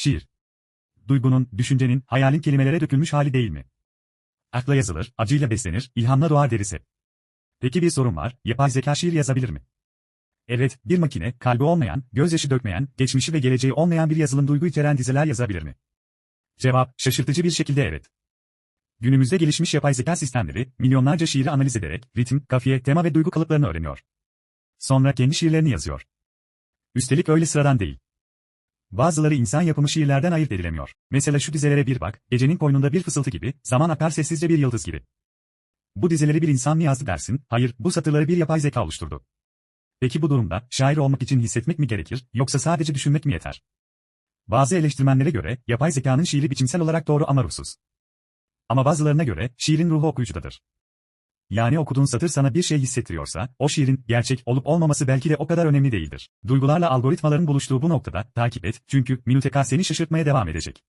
Şiir. Duygunun, düşüncenin, hayalin kelimelere dökülmüş hali değil mi? Akla yazılır, acıyla beslenir, ilhamla doğar deriz hep. Peki bir sorun var, yapay zeka şiir yazabilir mi? Evet, bir makine, kalbi olmayan, gözyaşı dökmeyen, geçmişi ve geleceği olmayan bir yazılım duygu içeren dizeler yazabilir mi? Cevap, şaşırtıcı bir şekilde evet. Günümüzde gelişmiş yapay zeka sistemleri, milyonlarca şiiri analiz ederek, ritim, kafiye, tema ve duygu kalıplarını öğreniyor. Sonra kendi şiirlerini yazıyor. Üstelik öyle sıradan değil. Bazıları insan yapımı şiirlerden ayırt edilemiyor. Mesela şu dizelere bir bak, gecenin koynunda bir fısıltı gibi, zaman akar sessizce bir yıldız gibi. Bu dizeleri bir insan mı yazdı dersin, hayır, bu satırları bir yapay zeka oluşturdu. Peki bu durumda, şair olmak için hissetmek mi gerekir, yoksa sadece düşünmek mi yeter? Bazı eleştirmenlere göre, yapay zekanın şiiri biçimsel olarak doğru ama ruhsuz. Ama bazılarına göre, şiirin ruhu okuyucudadır. Yani okuduğun satır sana bir şey hissettiriyorsa, o şiirin gerçek olup olmaması belki de o kadar önemli değildir. Duygularla algoritmaların buluştuğu bu noktada, takip et, çünkü Minuteka seni şaşırtmaya devam edecek.